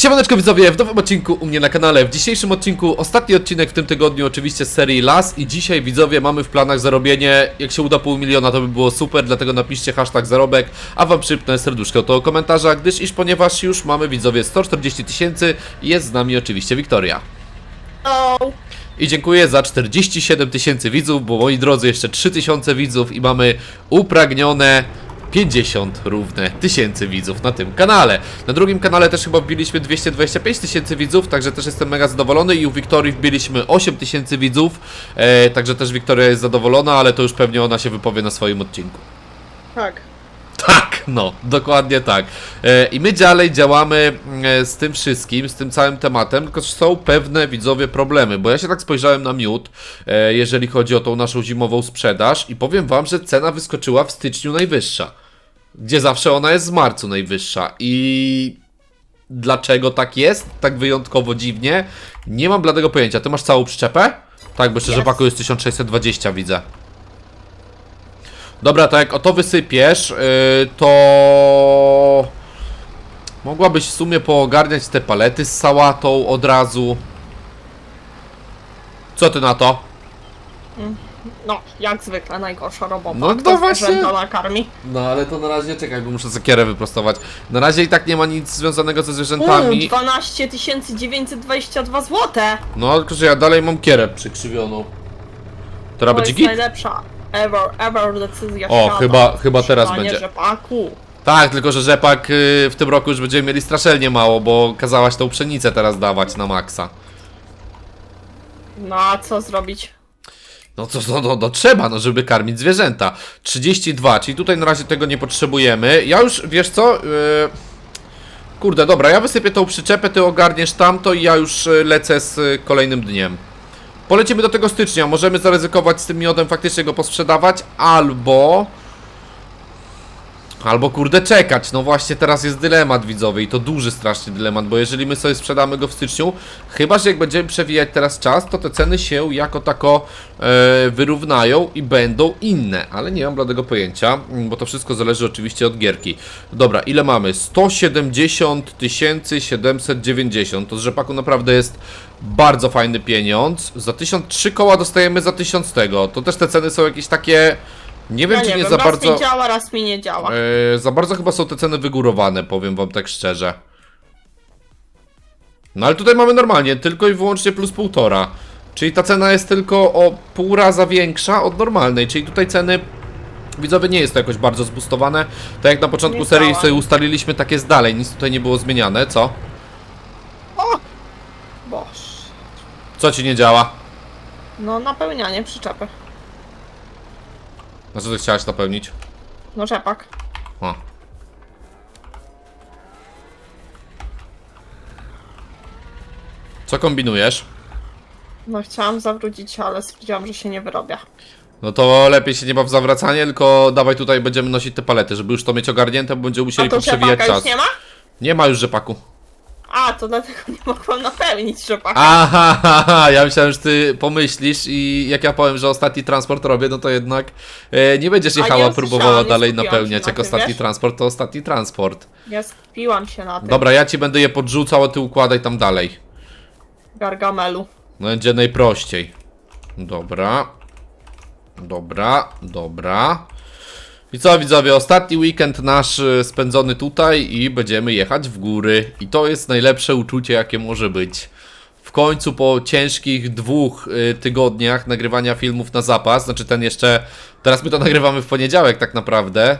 Siemaneczko widzowie, w nowym odcinku u mnie na kanale. W dzisiejszym odcinku, ostatni odcinek w tym tygodniu oczywiście z serii Las i dzisiaj widzowie mamy w planach zarobienie, jak się uda pół miliona to by było super, dlatego napiszcie hashtag zarobek, a wam przypnę serduszko to komentarza, gdyż iż ponieważ już mamy widzowie 140 tysięcy jest z nami oczywiście Wiktoria. O, I dziękuję za 47 tysięcy widzów, bo moi drodzy, jeszcze 3000 widzów i mamy upragnione 50 równe tysięcy widzów na tym kanale. Na drugim kanale też chyba wbiliśmy 225 tysięcy widzów, także też jestem mega zadowolony i u Wiktorii wbiliśmy 8 tysięcy widzów, e, także też Wiktoria jest zadowolona, ale to już pewnie ona się wypowie na swoim odcinku. tak. Tak, no, dokładnie tak. E, I my dalej działamy e, z tym wszystkim, z tym całym tematem, tylko są pewne widzowie problemy, bo ja się tak spojrzałem na miód, e, jeżeli chodzi o tą naszą zimową sprzedaż i powiem wam, że cena wyskoczyła w styczniu najwyższa, gdzie zawsze ona jest w marcu najwyższa i dlaczego tak jest, tak wyjątkowo dziwnie, nie mam bladego pojęcia. Ty masz całą przyczepę? Tak, bo jeszcze Jest. rzepaku jest 1620 widzę. Dobra, to jak o to wysypiesz, yy, to mogłabyś w sumie poogarniać te palety z sałatą od razu. Co ty na to? No, jak zwykle, najgorsza robota. No to właśnie- nakarmi? No ale to na razie czekaj, bo muszę sekierę wyprostować. Na razie i tak nie ma nic związanego ze Uuu, zwierzętami. 12 922 złote. No, tylko że ja dalej mam kierę przykrzywioną. Teraz To będzie jest git? najlepsza ever, ever decyzja O, świata. chyba- chyba teraz Trzymanie będzie. rzepaku. Tak, tylko że rzepak y, w tym roku już będziemy mieli strasznie mało, bo kazałaś tą pszenicę teraz dawać na maksa. No a co zrobić? No no, no, no trzeba, no żeby karmić zwierzęta. 32, czyli tutaj na razie tego nie potrzebujemy. Ja już, wiesz co? Yy... Kurde, dobra, ja wysypię tą przyczepę, ty ogarniesz tamto i ja już y, lecę z y, kolejnym dniem. Polecimy do tego stycznia, możemy zaryzykować z tym miodem, faktycznie go posprzedawać, albo... Albo kurde czekać, no właśnie teraz jest dylemat widzowy i to duży strasznie dylemat, bo jeżeli my sobie sprzedamy go w styczniu, chyba że jak będziemy przewijać teraz czas, to te ceny się jako tako e, wyrównają i będą inne, ale nie mam bladego pojęcia, mm, bo to wszystko zależy oczywiście od gierki. Dobra, ile mamy? 170 790, to z rzepaku naprawdę jest bardzo fajny pieniądz. Za 1003 koła dostajemy za 1000 tego, to też te ceny są jakieś takie... Nie wiem, ja czy nie nie wiem, za raz bardzo... mi działa, raz mi nie działa. E, za bardzo chyba są te ceny wygórowane, powiem wam tak szczerze. No ale tutaj mamy normalnie, tylko i wyłącznie plus półtora. Czyli ta cena jest tylko o pół raza większa od normalnej, czyli tutaj ceny widzowie nie jest to jakoś bardzo zbustowane. Tak jak na początku Nie serii działa. sobie ustaliliśmy, tak jest dalej, nic tutaj nie było zmieniane, co? Boż. Co ci nie działa? No, napełnianie przyczepy. Na co ty chciałaś napełnić? No, rzepak. O. Co kombinujesz? No, chciałam zawrócić, ale stwierdziłam, że się nie wyrobia. No to lepiej się nie baw w zawracanie, tylko dawaj tutaj będziemy nosić te palety, żeby już to mieć ogarnięte, bo będziemy A musieli to poprzewijać rzepaka czas. już nie ma? Nie ma już rzepaku. A, to dlatego nie mogłam napełnić rzepaka. Aha, ha, ha, ja myślałem, że ty pomyślisz i jak ja powiem, że ostatni transport robię, no to jednak e, nie będziesz A jechała, nie próbowała usłyszałam, nie dalej skupiłam napełniać. na Jak tym, ostatni wiesz? transport, to ostatni transport. Ja skupiłam się na tym Dobra, ja ci będę je podrzucał, a ty układaj tam dalej. gargamelu. No będzie najprościej. Dobra. Dobra, dobra. I co widzowie, ostatni weekend nasz y, spędzony tutaj i będziemy jechać w góry. I to jest najlepsze uczucie jakie może być. W końcu po ciężkich dwóch y, tygodniach nagrywania filmów na zapas, znaczy ten jeszcze, teraz my to nagrywamy w poniedziałek tak naprawdę,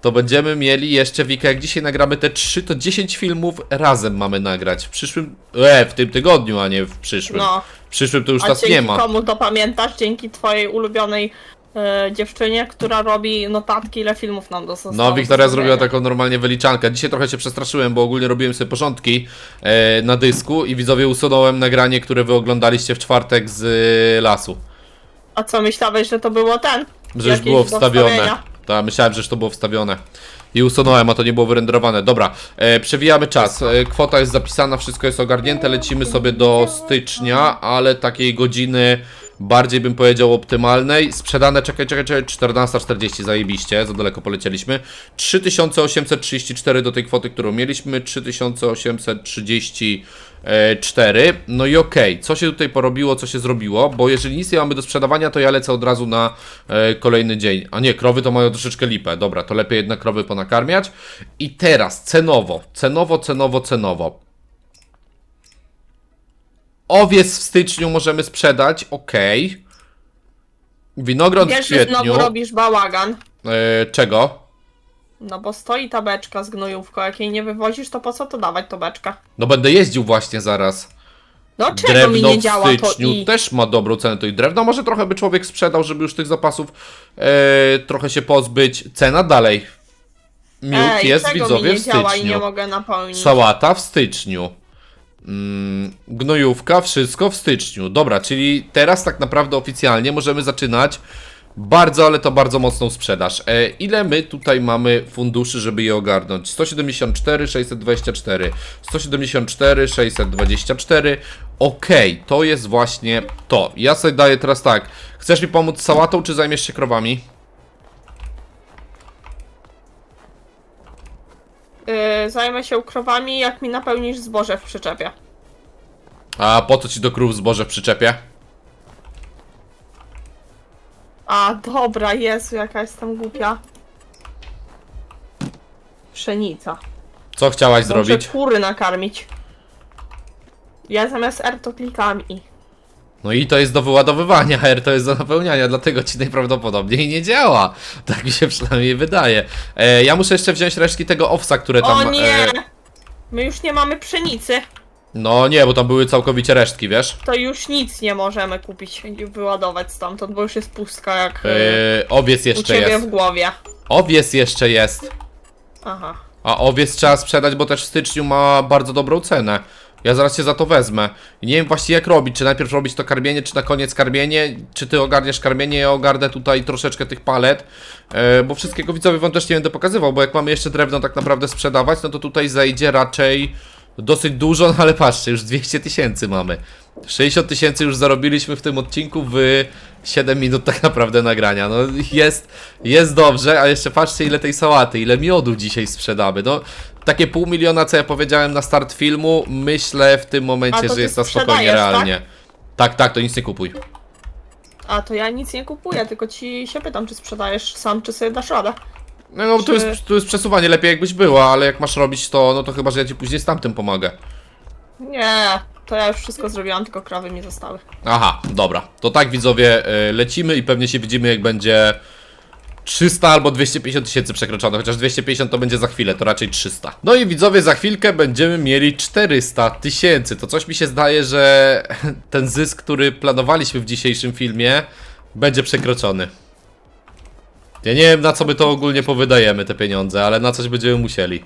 to będziemy mieli jeszcze Wika, jak dzisiaj nagramy te 3, to 10 filmów razem mamy nagrać. W przyszłym, e, w tym tygodniu, a nie w przyszłym. No. W przyszłym to już A nas dzięki nie ma. komu to pamiętasz? Dzięki twojej ulubionej e, dziewczynie, która robi notatki, ile filmów nam zostało. No, do Wiktoria zrobiła taką normalnie wyliczankę. Dzisiaj trochę się przestraszyłem, bo ogólnie robiłem sobie porządki e, na dysku i widzowie usunąłem nagranie, które wy oglądaliście w czwartek z e, lasu. A co, myślałeś, że to było ten? Że już Jakieś było do wstawione. wstawienia? Tak, myślałem, że już to było wstawione. I usunąłem, a to nie było wyrenderowane. Dobra, e, przewijamy czas. E, kwota jest zapisana, wszystko jest ogarnięte. Lecimy sobie do stycznia, ale takiej godziny bardziej bym powiedział optymalnej. Sprzedane, czekaj, czekaj, czekaj, 14.40, zajebiście, za daleko polecieliśmy. 3834 do tej kwoty, którą mieliśmy, 3834. No i okej, co się tutaj porobiło, co się zrobiło, bo jeżeli nic nie mamy do sprzedawania, to ja lecę od razu na e, kolejny dzień. A nie, krowy to mają troszeczkę lipę, dobra, to lepiej jednak krowy ponakarmiać. I teraz cenowo, cenowo, cenowo, cenowo. Owiec w styczniu możemy sprzedać, ok. Winogron w Wiesz, że kwietniu. znowu robisz bałagan. E, czego? No bo stoi ta beczka z gnojówką. Jak jej nie wywozisz, to po co to dawać beczka? No będę jeździł właśnie zaraz. No czego mi Drewno nie w działa to styczniu i... też ma dobrą cenę to i drewno. Może trochę by człowiek sprzedał, żeby już tych zapasów e, trochę się pozbyć. Cena dalej. Miód Ej, jest czego widzowie mi nie w działa i nie styczniu. mogę napełnić? Sałata w styczniu. Mm, gnojówka, wszystko w styczniu. Dobra, czyli teraz tak naprawdę oficjalnie możemy zaczynać bardzo, ale to bardzo mocną sprzedaż. E, ile my tutaj mamy funduszy, żeby je ogarnąć? 174, 624, 174, 624. Okej, to jest właśnie to. Ja sobie daję teraz tak. Chcesz mi pomóc sałatą, czy zajmiesz się krowami? Yy, zajmę się krowami, jak mi napełnisz zboże w przyczepie. A po co ci do krów zboże w przyczepie? A, dobra, Jezu, jaka jestem głupia. Pszenica. Co chciałaś Muszę zrobić? kury nakarmić. Ja zamiast R to klikam i. No i to jest do wyładowywania, R to jest do napełniania, dlatego ci najprawdopodobniej nie działa. Tak mi się przynajmniej wydaje. E, ja muszę jeszcze wziąć resztki tego owsa, które tam... O nie! E, My już nie mamy pszenicy. no nie, bo tam były całkowicie resztki, wiesz? To już nic nie możemy kupić i wyładować stamtąd, bo już jest pustka jak E, owiec u jeszcze ciebie jest. w głowie. Owiec jeszcze jest. Aha. A owiec trzeba sprzedać, bo też w styczniu ma bardzo dobrą cenę. Ja zaraz się za to wezmę. Nie wiem właściwie jak robić, czy najpierw robić to karmienie, czy na koniec karmienie, czy ty ogarniesz karmienie, ja ogarnę tutaj troszeczkę tych palet, e, bo wszystkiego widzowie wam też nie będę pokazywał, bo jak mamy jeszcze drewno tak naprawdę sprzedawać, no to tutaj zejdzie raczej dosyć dużo, no ale patrzcie, już 200 tysięcy mamy. 60 tysięcy już zarobiliśmy w tym odcinku w 7 minut tak naprawdę nagrania. No jest, jest dobrze, a jeszcze patrzcie ile tej sałaty, ile miodu dzisiaj sprzedamy. No takie pół miliona, co ja powiedziałem na start filmu, myślę w tym A momencie, to że ty jest to spokojnie sprzedajesz, tak? realnie. Tak, tak, to nic nie kupuj. A to ja nic nie kupuję, tylko ci się pytam, czy sprzedajesz sam, czy sobie dasz radę. No, no tu, Czy- jest, tu jest przesuwanie, lepiej jakbyś była, ale jak masz robić to, no to chyba, że ja ci później z tamtym pomogę. Nie, to ja już wszystko zrobiłam, tylko krowy mi zostały. Aha, dobra. To tak widzowie, y, lecimy i pewnie się widzimy jak będzie 300 albo 250 tysięcy przekroczone, chociaż 250 to będzie za chwilę, to raczej 300. No i widzowie, za chwilkę będziemy mieli 400 tysięcy. To coś mi się zdaje, że ten zysk, który planowaliśmy w dzisiejszym filmie, będzie przekroczony. Ja nie wiem na co my to ogólnie powydajemy te pieniądze, ale na coś będziemy musieli.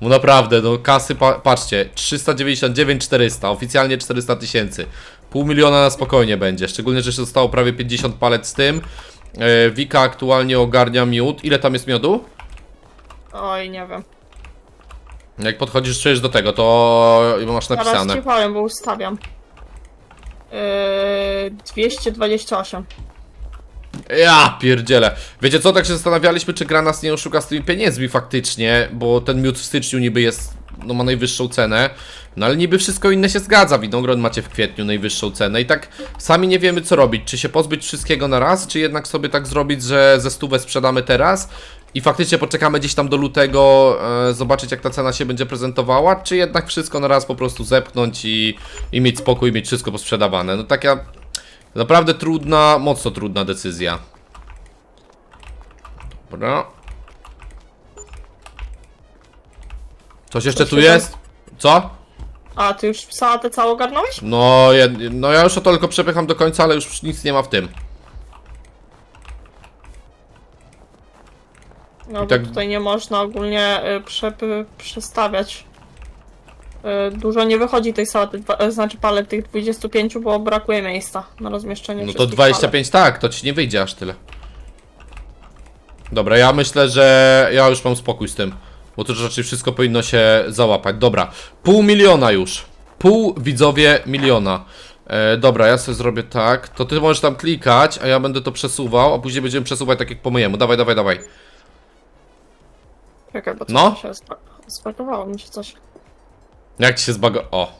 No naprawdę, no kasy, pa patrzcie, 399 400, oficjalnie 400 tysięcy. Pół miliona na spokojnie będzie, szczególnie, że jeszcze zostało prawie 50 palet z tym. E, Wika aktualnie ogarnia miód. Ile tam jest miodu? Oj, nie wiem. Jak podchodzisz czujesz do tego, to masz Zaraz napisane. ci powiem, bo ustawiam. Yy, 228. Ja pierdzielę. Wiecie co, tak się zastanawialiśmy, czy gra nas nie oszuka z tymi pieniędzmi faktycznie, bo ten miód w styczniu niby jest, no ma najwyższą cenę, no ale niby wszystko inne się zgadza, winogron macie w kwietniu najwyższą cenę i tak sami nie wiemy co robić, czy się pozbyć wszystkiego na raz, czy jednak sobie tak zrobić, że ze stówę sprzedamy teraz i faktycznie poczekamy gdzieś tam do lutego, e, zobaczyć jak ta cena się będzie prezentowała, czy jednak wszystko na raz po prostu zepchnąć i, i mieć spokój, mieć wszystko posprzedawane. No taka Naprawdę trudna, mocno trudna decyzja. Dobra. Coś jeszcze tu jest? Co? A, ty już sałatę całą ogarnąłeś? No, ja, no ja już to tylko przepycham do końca, ale już nic nie ma w tym. No, I tak- bo tutaj nie można ogólnie y, przepy, przestawiać. Y, dużo nie wychodzi tej sałaty, dwa- y, znaczy palet tych 25, bo brakuje miejsca na rozmieszczenie No to wszystkich 25 tak, to ci nie wyjdzie aż tyle. Dobra, ja myślę, że ja już mam spokój z tym. Bo to raczej wszystko powinno się załapać. Dobra, pół miliona już. Pół widzowie miliona. E, dobra, ja sobie zrobię tak. To ty możesz tam klikać, a ja będę to przesuwał, a później będziemy przesuwać tak jak po mojemu. Dawaj, dawaj, dawaj. Czekaj, bo coś No. mi się zba- zbagowało mi się coś. Jak ci się zbago... O.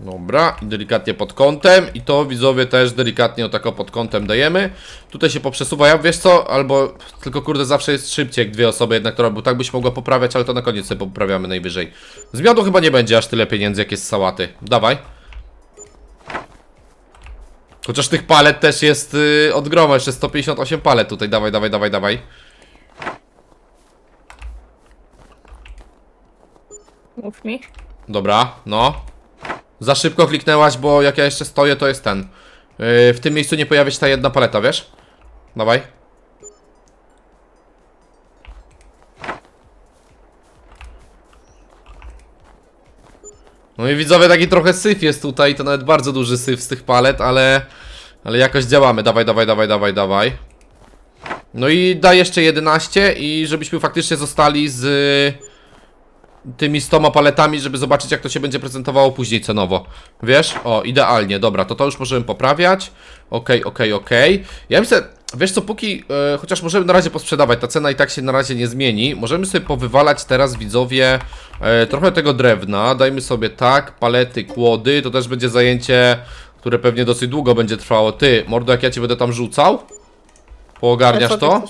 Dobra, delikatnie pod kątem i to widzowie też delikatnie o tako pod kątem dajemy. Tutaj się poprzesuwa, ja wiesz co, albo tylko kurde zawsze jest szybciej jak dwie osoby jednak to robią, tak byś mogła poprawiać, ale to na koniec sobie poprawiamy najwyżej. Z miodu chyba nie będzie aż tyle pieniędzy jak jest z sałaty. Dawaj. Chociaż tych palet też jest yy, od groma, jeszcze 158 palet tutaj, dawaj, dawaj, dawaj, dawaj. Mów mi. Dobra, no. Za szybko kliknęłaś, bo jak ja jeszcze stoję, to jest ten. Yy, w tym miejscu nie pojawia się ta jedna paleta, wiesz? Dawaj. No i widzowie, taki trochę syf jest tutaj, to nawet bardzo duży syf z tych palet, ale... Ale jakoś działamy, dawaj, dawaj, dawaj, dawaj, dawaj. No i da jeszcze 11 i żebyśmy faktycznie zostali z tymi 100 paletami, żeby zobaczyć jak to się będzie prezentowało później cenowo. Wiesz? O, idealnie, dobra, to to już możemy poprawiać. Okej, okej, okej. Ja myślę, wiesz co, póki, e, chociaż możemy na razie posprzedawać, ta cena i tak się na razie nie zmieni, możemy sobie powywalać teraz, widzowie, e, trochę tego drewna, dajmy sobie tak, palety, kłody, to też będzie zajęcie, które pewnie dosyć długo będzie trwało. Ty, mordo, jak ja ci będę tam rzucał? Poogarniasz to?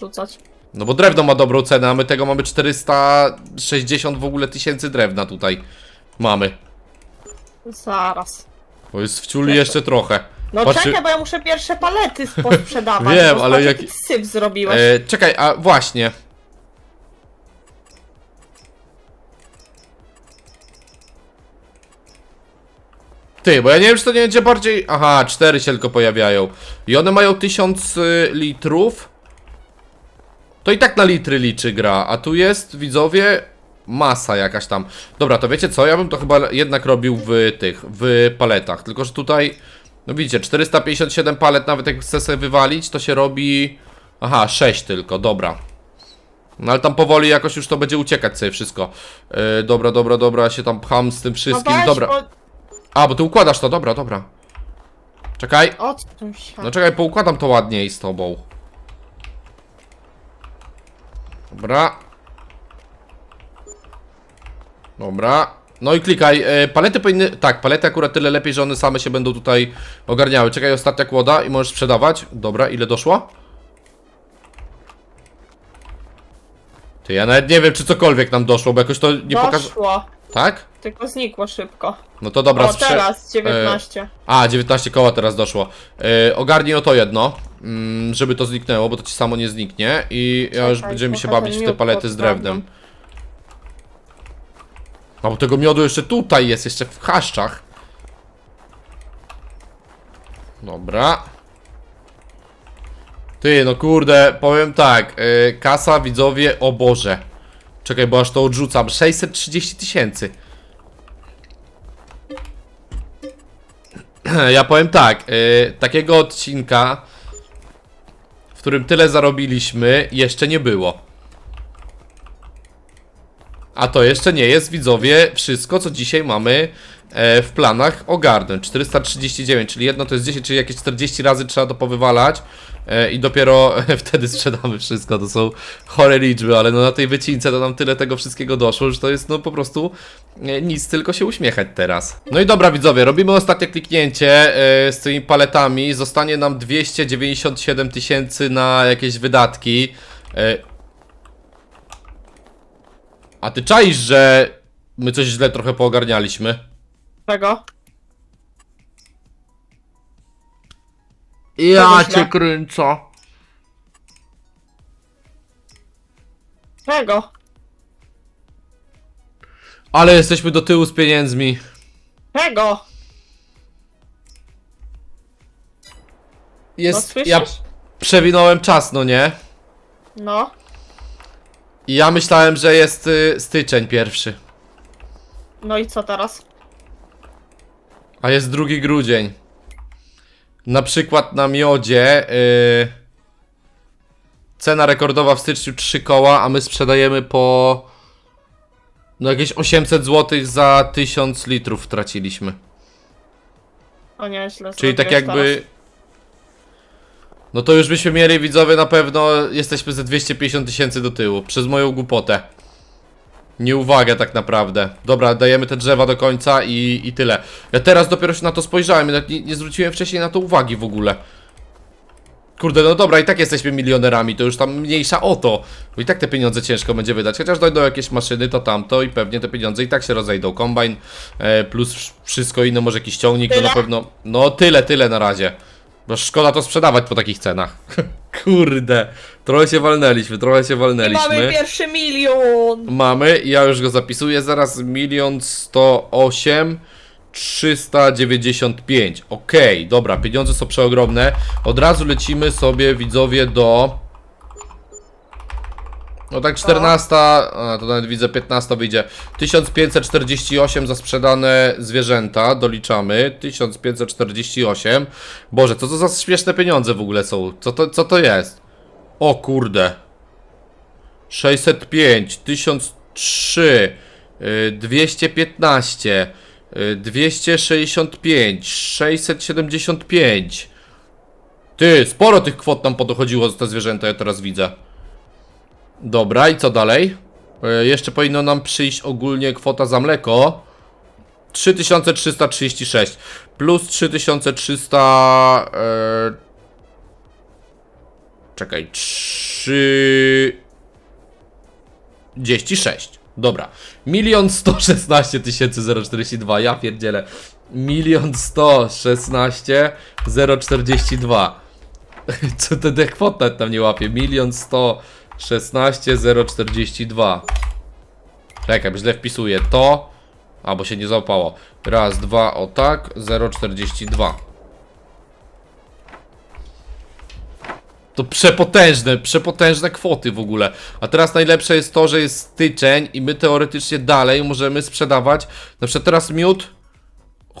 rzucać? No bo drewno ma dobrą cenę, a my tego mamy 460 w ogóle tysięcy drewna tutaj. Mamy. Zaraz. Bo jest w ciuli jeszcze trochę. No Patrzcie- czekaj, bo ja muszę pierwsze palety posprzedawać. Wiem, bo ale zobacz, jaki- jaki syf zrobiłeś. E, czekaj, a właśnie. Ty, bo ja nie wiem, czy to nie będzie bardziej... Aha, cztery się tylko pojawiają. I one mają 1000 y, litrów. To i tak na litry liczy gra, a tu jest, widzowie, masa jakaś tam. Dobra, to wiecie co, ja bym to chyba jednak robił w tych, w paletach. Tylko, że tutaj, no widzicie, 457 palet, nawet jak chcę sobie wywalić, to się robi... Aha, 6 tylko, dobra. No ale tam powoli jakoś już to będzie uciekać sobie wszystko. Yy, dobra, dobra, dobra, ja się tam pcham z tym no wszystkim, weź, dobra. bo... A, bo ty układasz to, dobra, dobra. Czekaj, się. no czekaj, poukładam to ładniej z tobą. Dobra. Dobra. No i klikaj. E, palety powinny. Tak, palety akurat tyle lepiej, że one same się będą tutaj ogarniały. Czekaj, ostatnia kłoda i możesz sprzedawać. Dobra, ile doszło? Ty, ja nawet nie wiem, czy cokolwiek nam doszło, bo jakoś to nie pokaże. Doszło, Tak? tylko znikło szybko. No to dobra, o, sprze- teraz 19. A, 19 koła teraz doszło. Yy, ogarnij o to jedno, mm, żeby to zniknęło, bo to ci samo nie zniknie. I ja już Czekaj, będziemy się trochę bawić w te miód palety z drewnem. A bo tego miodu jeszcze tutaj jest, jeszcze w chaszczach. Dobra. Ty, no kurde, powiem tak. Yy, kasa, widzowie, o Boże. Czekaj, bo aż to odrzucam. 630 tysięcy. Ja powiem tak, y, takiego odcinka, w którym tyle zarobiliśmy, jeszcze nie było. A to jeszcze nie jest, widzowie, wszystko, co dzisiaj mamy e, w planach ogarnąć. 439, czyli jedno to jest 10, czyli jakieś 40 razy trzeba to powywalać i dopiero wtedy sprzedamy wszystko. To są chore liczby, ale no na tej wycince to nam tyle tego wszystkiego doszło, że to jest no po prostu e, nic, tylko się uśmiechać teraz. No i dobra widzowie, robimy ostatnie kliknięcie e, z tymi paletami. Zostanie nam 297 tysięcy na jakieś wydatki. E, a ty czaisz, że my coś źle trochę poogarnialiśmy? Czego? Ja źle? kręcę. Czego? Ale jesteśmy do tyłu z pieniędzmi. Czego? No Jest, słyszysz? ja przewinąłem czas, no nie? No. I ja myślałem, że jest y, styczeń pierwszy. No i co teraz? A jest 2 grudzień. Na przykład na miodzie y, cena rekordowa w styczniu 3 koła, a my sprzedajemy po no jakieś 800 zł za 1000 litrów traciliśmy. O nie, źle Czyli tak zrobiłeś jakby... No to już byśmy mieli, widzowie, na pewno jesteśmy ze 250 tysięcy do tyłu. Przez moją głupotę. Nieuwagę tak naprawdę. Dobra, dajemy te drzewa do końca i, i tyle. Ja teraz dopiero się na to spojrzałem, nawet nie, nie zwróciłem wcześniej na to uwagi w ogóle. Kurde, no dobra, i tak jesteśmy milionerami, to już tam mniejsza o to. Bo i tak te pieniądze ciężko będzie wydać. Chociaż dojdą jakieś maszyny, to tamto i pewnie te pieniądze i tak się rozejdą. Kombajn e, plus wsz- wszystko inne, może jakiś ciągnik, to Tyle? na pewno... No tyle, tyle na razie. Bo szkoda to sprzedawać po takich cenach. Kurde, trochę się walnęliśmy, trochę się I walnęliśmy. mamy pierwszy milion! Mamy, ja już go zapisuję, zaraz milion sto osiem 395. Okej, dobra, pieniądze są przeogromne. Od razu lecimy sobie, widzowie, do. No tak 14, a to nawet widzę 15 wyjdzie. 1548 za sprzedane zwierzęta, doliczamy. 1548. Boże, co to za śmieszne pieniądze w ogóle są? Co to, co to jest? O kurde. 605, 1003, y, 215, y, 265, 675. Ty, sporo tych kwot nam podochodziło za te zwierzęta, ja teraz widzę. Dobra, i co dalej? Y, Jeszcze powinno nam przyjść ogólnie kwota za mleko. 3336 plus 3300. E... Czekaj, 3. 36. Dobra. Milion sto szesnaście tysięcy zero czterdzieści dwa. Ja pierdzielę. Milion sto szesnaście zero czterdzieści dwa. Co ten ten kwot nawet tam nie łapie? Milion sto szesnaście zero czterdzieści dwa. Czekaj, bo źle wpisuję. To. A, bo się nie załapało. Raz, dwa, o tak. 0,42. To przepotężne, przepotężne kwoty w ogóle. A teraz najlepsze jest to, że jest styczeń i my teoretycznie dalej możemy sprzedawać. Na przykład teraz miód.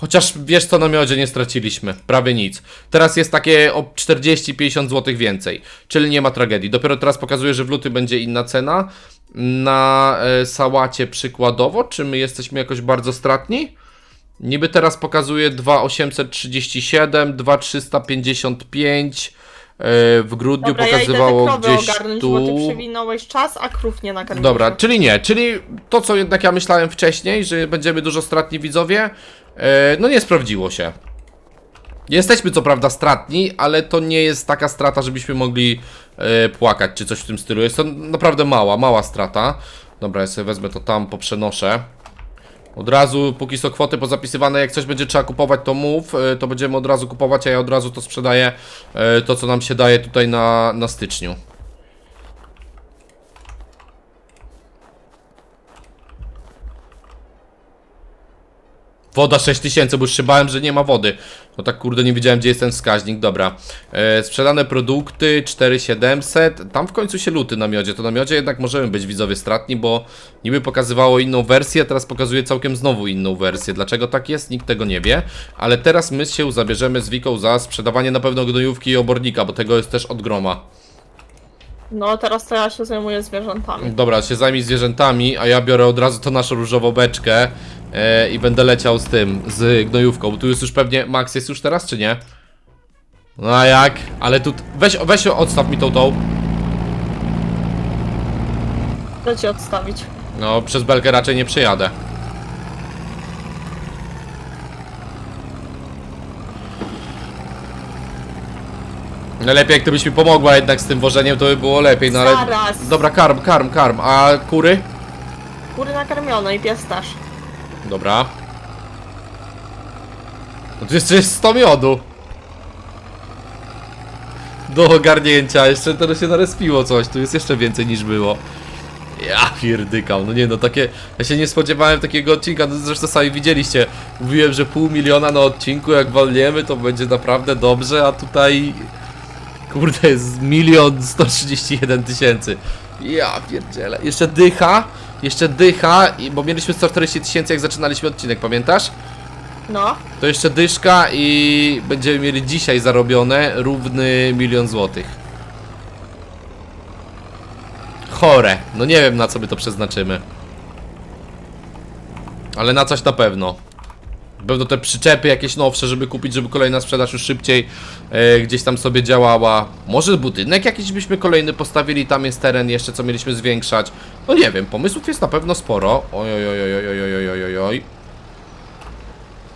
Chociaż wiesz co na miodzie nie straciliśmy, prawie nic. Teraz jest takie o 40-50 zł więcej, czyli nie ma tragedii. Dopiero teraz pokazuje, że w luty będzie inna cena. Na e, sałacie przykładowo, czy my jesteśmy jakoś bardzo stratni? Niby teraz pokazuje 2,837, 2,355. e, W grudniu Dobra, ja idę te pokazywało krowy gdzieś ogarnąć, tu. bo ty przewinąłeś czas, a krów nie nakarmiłeś. Dobra, czyli nie, czyli to co jednak ja myślałem wcześniej, że będziemy dużo stratni widzowie, no nie sprawdziło się. Jesteśmy co prawda stratni, ale to nie jest taka strata, żebyśmy mogli e, płakać czy coś w tym stylu. Jest to naprawdę mała, mała strata. Dobra, ja sobie wezmę to tam, poprzenoszę. Od razu, póki są kwoty pozapisywane, jak coś będzie trzeba kupować, to mów, e, to będziemy od razu kupować, a ja od razu to sprzedaję, e, to co nam się daje tutaj na, na styczniu. Woda 6000, bo już się bałem, że nie ma wody. No tak kurde, nie wiedziałem gdzie jest ten wskaźnik. Dobra. E, sprzedane produkty 4700. Tam w końcu się luty na miodzie. To na miodzie jednak możemy być widzowie stratni, bo niby pokazywało inną wersję, a teraz pokazuje całkiem znowu inną wersję. Dlaczego tak jest? Nikt tego nie wie. Ale teraz my się zabierzemy z Wiką za sprzedawanie na pewno gnojówki i obornika, bo tego jest też od groma. No, teraz to ja się zajmuję zwierzętami. Dobra, się zajmij zwierzętami, a ja biorę od razu to naszą różową beczkę e, i będę leciał z tym, z gnojówką. Tu jest już pewnie, Max jest już teraz, czy nie? No a jak? Ale tu, weź, weź odstaw mi tą tą. Chcę ci odstawić. No, przez belkę raczej nie przejadę. Lepiej jak gdybyś mi pomogła jednak z tym wożeniem, to by było lepiej, no ale... Zaraz. Dobra, karm, karm, karm, a kury? Kury nakarmione i pies też. Dobra. No tu jeszcze jest 100 miodu. Do ogarnięcia, jeszcze to się narespiło coś, tu jest jeszcze więcej niż było. Ja pierdykam, no nie no, takie, ja się nie spodziewałem takiego odcinka, no zresztą sami widzieliście, mówiłem, że pół miliona na odcinku, jak walniemy, to będzie naprawdę dobrze, a tutaj, kurde, jest milion sto trzydzieści jeden tysięcy. Ja pierdzielę, jeszcze dycha, jeszcze dycha, i- bo mieliśmy 140 tysięcy jak zaczynaliśmy odcinek, pamiętasz? No. To jeszcze dyszka i będziemy mieli dzisiaj zarobione równy milion złotych. Chore. No nie wiem na co my to przeznaczymy. Ale na coś na pewno. Będą te przyczepy jakieś nowsze, żeby kupić, żeby kolejna sprzedaż już szybciej e, gdzieś tam sobie działała. Może budynek jakiś byśmy kolejny postawili, tam jest teren jeszcze, co mieliśmy zwiększać. No nie wiem, pomysłów jest na pewno sporo. Oj.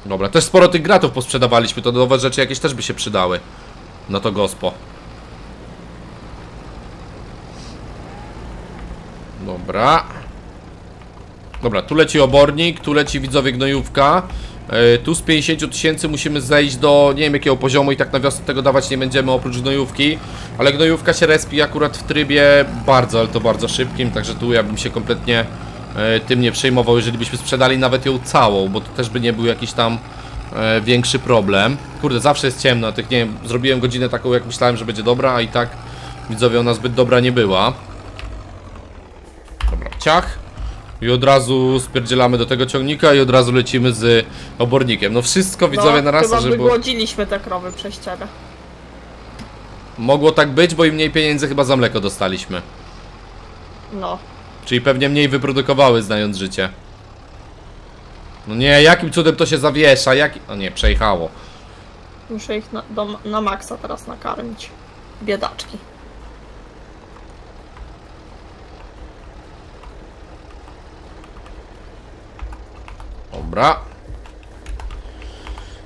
Dobra, też sporo tych gratów posprzedawaliśmy, to nowe rzeczy jakieś też by się przydały. To. Dobra. Dobra, tu leci obornik, tu leci. E, tu z 50 tysięcy musimy zejść do nie wiem jakiego poziomu i tak na wiosnę tego dawać nie będziemy oprócz gnojówki. Ale gnojówka się respi akurat w trybie bardzo, ale to bardzo szybkim, także tu ja bym się kompletnie e, tym nie przejmował, jeżeli byśmy sprzedali nawet ją całą, bo to też by nie był jakiś tam e, większy problem. Kurde, zawsze jest ciemno, tych nie wiem, zrobiłem godzinę taką jak myślałem, że będzie dobra, a i tak widzowie ona zbyt dobra nie była. Dobra, ciach. I od razu spierdzielamy do tego ciągnika i od razu lecimy z obornikiem. No wszystko widzowie na raz, chyba żeby było... wygłodziliśmy te krowy przez ciebie. mogło tak być, bo i mniej pieniędzy chyba za mleko dostaliśmy. No. Czyli pewnie mniej wyprodukowały, znając życie. No nie, jakim cudem to się zawiesza? Jak... O nie, przejechało. Muszę ich na, do, na maksa teraz nakarmić. Biedaczki. Dobra.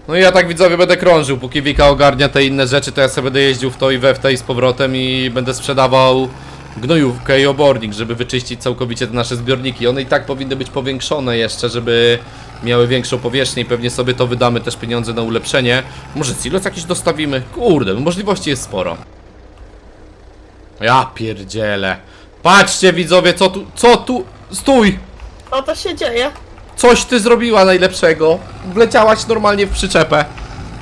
No i ja tak widzowie będę krążył, póki Wika ogarnia te inne rzeczy, to ja sobie będę jeździł w to i we w te i z powrotem i będę sprzedawał gnojówkę i obornik, żeby wyczyścić całkowicie te nasze zbiorniki. One i tak powinny być powiększone jeszcze, żeby miały większą powierzchnię i pewnie sobie to wydamy też pieniądze na ulepszenie. Może silos jakiś dostawimy? Kurde, możliwości jest sporo. Ja pierdzielę. Patrzcie widzowie, co tu, co tu, stój! Co to się dzieje? Coś ty zrobiła najlepszego. Wleciałaś normalnie w przyczepę.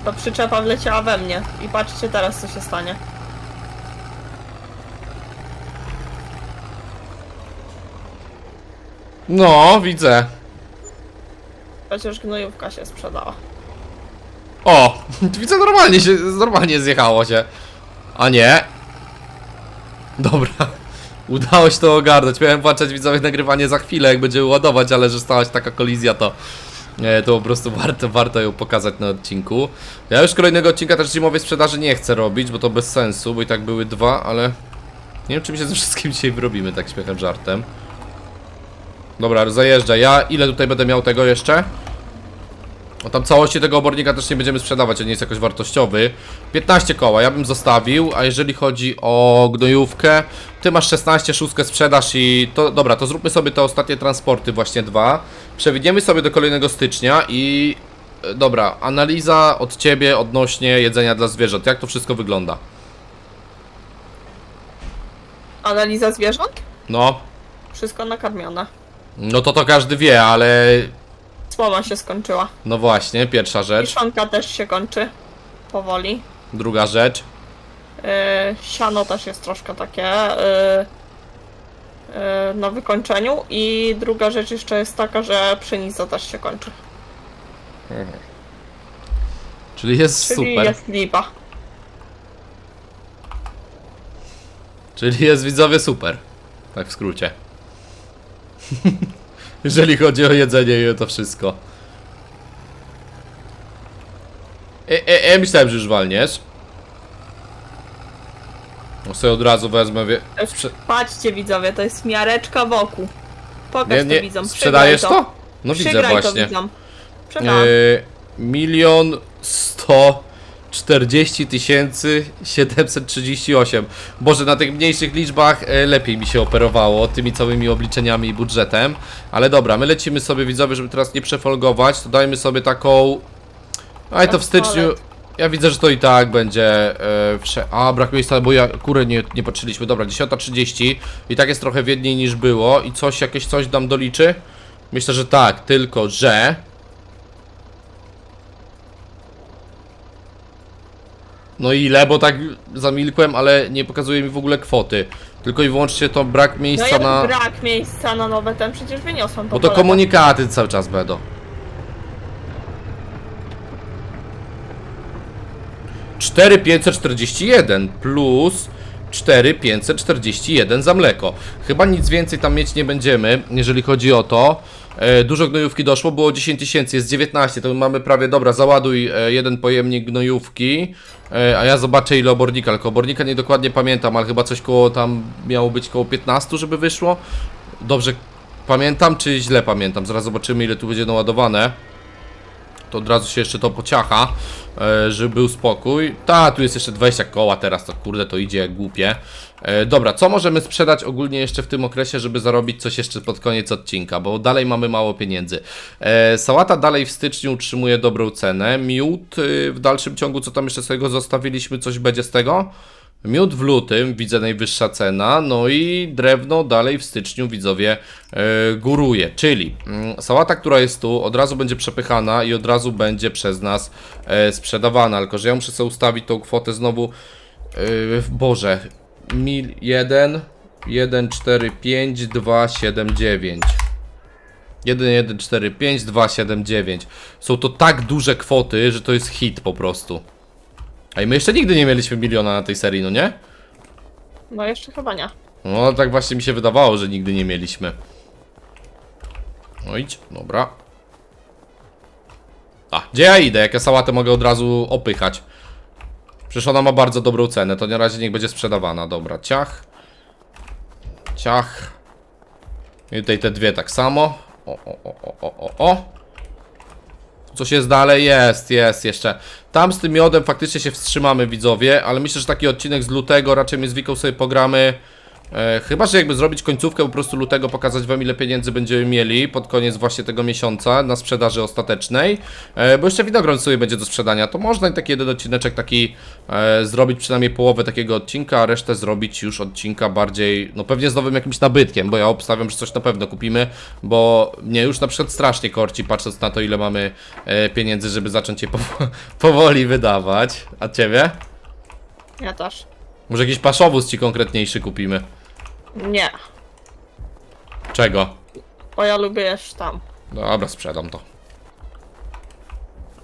Ta przyczepa wleciała we mnie. I patrzcie teraz, co się stanie. No, widzę. Chociaż gnojówka się sprzedała. O, widzę normalnie się, normalnie zjechało się. A nie. Dobra. Udało się to ogarnąć. Miałem włączać widzowie nagrywanie za chwilę, jak będziemy ładować, ale że stała się taka kolizja, to e, to po prostu warto, warto ją pokazać na odcinku. Ja już kolejnego odcinka też zimowej sprzedaży nie chcę robić, bo to bez sensu, bo i tak były dwa, ale nie wiem, czy my się ze wszystkim dzisiaj wyrobimy, tak śmiechem, żartem. Dobra, zajeżdża. Ja ile tutaj będę miał tego jeszcze? No tam całości tego obornika też nie będziemy sprzedawać, on nie jest jakoś wartościowy. 15 koła, ja bym zostawił, a jeżeli chodzi o gnojówkę, ty masz 16, szóstkę sprzedaż i to, dobra, to zróbmy sobie te ostatnie transporty, właśnie dwa. Przewidziemy sobie do kolejnego stycznia i... e, Dobra, analiza od ciebie odnośnie jedzenia dla zwierząt, jak to wszystko wygląda? Analiza zwierząt? No, Wszystko nakarmione. no to to każdy wie, ale... Słoma się skończyła. No właśnie, pierwsza rzecz. Kiszonka też się kończy. Powoli. Druga rzecz. Yy, siano też jest troszkę takie yy, yy, na wykończeniu. I druga rzecz jeszcze jest taka, że pszenica też się kończy. Czyli jest Czyli super. jest lipa. Czyli jest widzowie super. Tak w skrócie. Jeżeli chodzi o jedzenie i to wszystko. E, e, e, myślałem, że już walniesz. No sobie od razu wezmę. Wie... Sprze Patrzcie widzowie, to jest miareczka wokół. Pokaż nie, to nie, widzom. sprzedajesz to? No widzę Przygraj to właśnie. widzom. Sprzedałam. E, milion sto czterdzieści tysięcy siedemset trzydzieści osiem. Boże, na tych mniejszych liczbach e, lepiej mi się operowało tymi całymi obliczeniami i budżetem. Ale dobra, my lecimy sobie widzowie, żeby teraz nie przefolgować, to dajmy sobie taką... A to w styczniu... Ja widzę, że to i tak będzie e, wsze... A, brak miejsca, bo ja kurę nie, nie patrzyliśmy. Dobra, 10.30 i tak jest trochę wiedniej niż było i coś, jakieś coś nam doliczy? Myślę, że tak, tylko że... No ile, bo tak zamilkłem, ale nie pokazuje mi w ogóle kwoty. Tylko i wyłącznie to brak No miejsca jak na... brak miejsca na nowe ten, przecież wyniosłam to Bo to poletę. komunikaty cały czas będą. Cztery pięćset czterdzieści jeden plus 4541 za mleko. Chyba nic więcej tam mieć nie będziemy, jeżeli chodzi o to. E, dużo gnojówki doszło, było 10 tysięcy, jest 19, to my mamy prawie, dobra, załaduj e, jeden pojemnik gnojówki, e, a ja zobaczę ile obornika, tylko obornika nie dokładnie pamiętam, ale chyba coś koło tam miało być koło 15, żeby wyszło. Dobrze pamiętam, czy źle pamiętam? Zaraz zobaczymy ile tu będzie naładowane. To od razu się jeszcze to pociacha, żeby był spokój. Ta, tu jest jeszcze 20 koła teraz, to kurde, to idzie jak głupie. E, dobra, co możemy sprzedać ogólnie jeszcze w tym okresie, żeby zarobić coś jeszcze pod koniec odcinka, bo dalej mamy mało pieniędzy. E, sałata dalej w styczniu utrzymuje dobrą cenę. Miód y, w dalszym ciągu, co tam jeszcze z tego zostawiliśmy, coś będzie z tego? Miód w lutym, widzę najwyższa cena, no i drewno dalej w styczniu, widzowie, e, góruje. Czyli mm, sałata, która jest tu, od razu będzie przepychana i od razu będzie przez nas sprzedawana. Tylko, że ja muszę sobie ustawić tą kwotę znowu, e, Boże, mil 1, 1, 4, 5, 2, 7, 9. 1, 1, 4, 5, 2, 7, 9. Są to tak duże kwoty, że to jest hit po prostu. A i my jeszcze nigdy nie mieliśmy miliona na tej serii, no nie? No jeszcze chyba nie. No tak właśnie mi się wydawało, że nigdy nie mieliśmy. No idź, dobra. A, gdzie ja idę? Jak ja sałatę mogę od razu opychać? Przecież ona ma bardzo dobrą cenę, to na razie niech będzie sprzedawana. Dobra, ciach. Ciach. I tutaj te dwie tak samo. O, o, o, o, o, o. Coś jest dalej? Jest, jest jeszcze. Tam z tym miodem faktycznie się wstrzymamy, widzowie, ale myślę, że taki odcinek z lutego raczej my z sobie pogramy. E, chyba, że jakby zrobić końcówkę po prostu lutego, pokazać wam ile pieniędzy będziemy mieli pod koniec właśnie tego miesiąca na sprzedaży ostatecznej, e, bo jeszcze winogron sobie będzie do sprzedania, to można i taki jeden odcineczek taki e, zrobić przynajmniej połowę takiego odcinka, a resztę zrobić już odcinka bardziej, no pewnie z nowym jakimś nabytkiem, bo ja obstawiam, że coś na pewno kupimy, bo mnie już na przykład strasznie korci, patrząc na to ile mamy e, pieniędzy, żeby zacząć je powo- powoli wydawać. A ciebie? Ja też. Może jakiś paszowóz ci konkretniejszy kupimy? Nie, Czego? bo ja lubię jeść tam. Dobra, sprzedam to.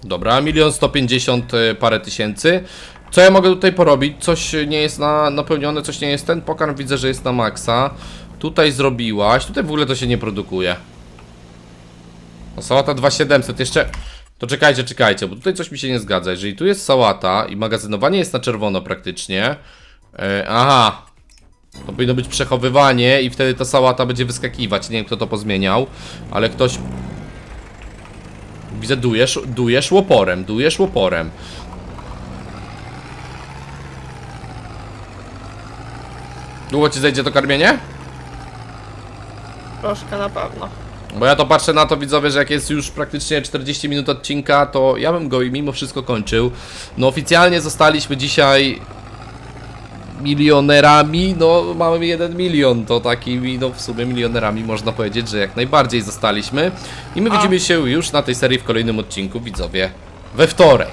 Dobra, milion sto pięćdziesiąt y, parę tysięcy. Co ja mogę tutaj porobić? Coś nie jest na, napełnione, coś nie jest ten. Pokarm widzę, że jest na maksa. Tutaj zrobiłaś. Tutaj w ogóle to się nie produkuje. No, sałata 2700 jeszcze. To czekajcie, czekajcie, bo tutaj coś mi się nie zgadza. Jeżeli tu jest sałata i magazynowanie jest na czerwono praktycznie. E, aha, to powinno być przechowywanie i wtedy ta sałata będzie wyskakiwać. Nie wiem kto to pozmieniał, ale ktoś... Widzę, dujesz, dujesz łoporem, dujesz łoporem. Długo ci zejdzie to karmienie? Troszkę na pewno. Bo ja to patrzę na to widzowie, że jak jest już praktycznie 40 minut odcinka, to ja bym go i mimo wszystko kończył. No oficjalnie zostaliśmy dzisiaj milionerami, no mamy 1 milion, to takimi no w sumie milionerami można powiedzieć, że jak najbardziej zostaliśmy. I my widzimy się już na tej serii w kolejnym odcinku, widzowie, we wtorek.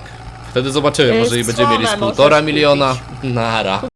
Wtedy zobaczymy, może i będziemy mieli z półtora miliona. Nara.